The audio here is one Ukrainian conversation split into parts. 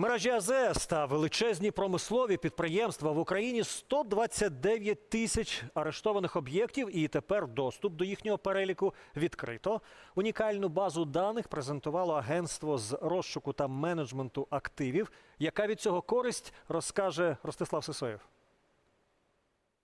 Мережі АЗС та величезні промислові підприємства в Україні 129 тисяч арештованих об'єктів, і тепер доступ до їхнього переліку відкрито. Унікальну базу даних презентувало агентство з розшуку та менеджменту активів. Яка від цього користь розкаже Ростислав Сисоєв.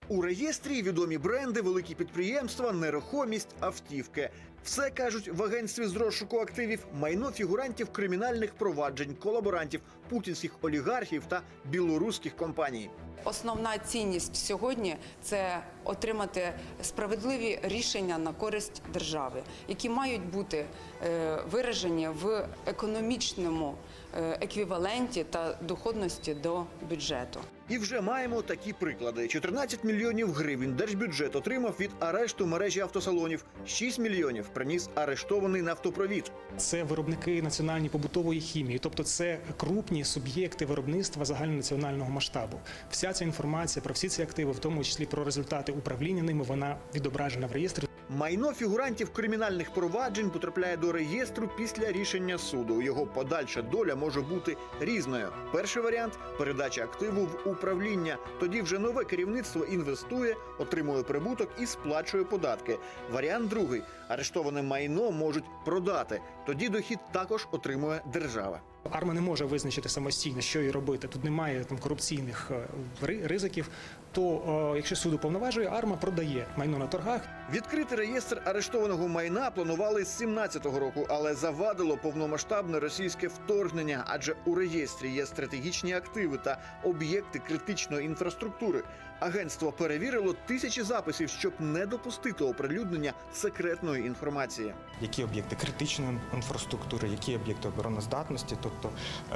У реєстрі відомі бренди, великі підприємства, нерухомість, автівки. Все кажуть в агентстві з розшуку активів майно фігурантів кримінальних проваджень, колаборантів, путінських олігархів та білоруських компаній. Основна цінність сьогодні це отримати справедливі рішення на користь держави, які мають бути е, виражені в економічному е, еквіваленті та доходності до бюджету. І вже маємо такі приклади: 14 мільйонів гривень держбюджет отримав від арешту мережі автосалонів. 6 мільйонів приніс арештований нафтопровід. Це виробники національної побутової хімії, тобто це крупні суб'єкти виробництва загальнонаціонального масштабу. Вся ця інформація про всі ці активи, в тому числі про результати управління ними, вона відображена в реєстрі. Майно фігурантів кримінальних проваджень потрапляє до реєстру після рішення суду. Його подальша доля може бути різною. Перший варіант передача активу в управління. Тоді вже нове керівництво інвестує, отримує прибуток і сплачує податки. Варіант другий арештоване майно можуть продати. Тоді дохід також отримує держава. Арма не може визначити самостійно, що їй робити. Тут немає там корупційних е, ризиків. То е, якщо суд уповноважує, арма продає майно на торгах. Відкрити реєстр арештованого майна планували з 17-го року, але завадило повномасштабне російське вторгнення, адже у реєстрі є стратегічні активи та об'єкти критичної інфраструктури. Агентство перевірило тисячі записів, щоб не допустити оприлюднення секретної інформації. які об'єкти критичної інфраструктури, які об'єкти обороноздатності, тобто е,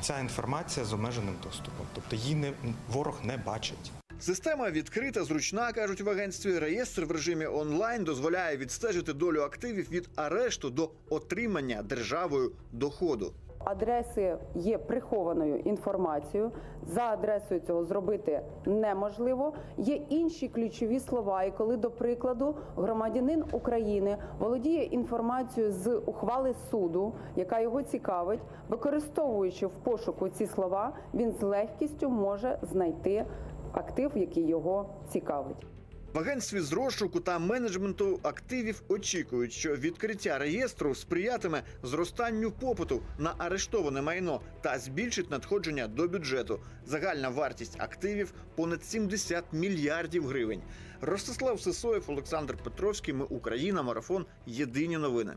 ця інформація з обмеженим доступом, тобто її не ворог не бачить. Система відкрита, зручна, кажуть в агентстві. Реєстр в режимі онлайн дозволяє відстежити долю активів від арешту до отримання державою доходу. Адреси є прихованою інформацією. За адресою цього зробити неможливо. Є інші ключові слова. І коли, до прикладу, громадянин України володіє інформацією з ухвали суду, яка його цікавить, використовуючи в пошуку ці слова, він з легкістю може знайти актив, який його цікавить. В агентстві з розшуку та менеджменту активів очікують, що відкриття реєстру сприятиме зростанню попиту на арештоване майно та збільшить надходження до бюджету. Загальна вартість активів понад 70 мільярдів гривень. Ростислав Сисоєв, Олександр Петровський. Ми Україна. Марафон. Єдині новини.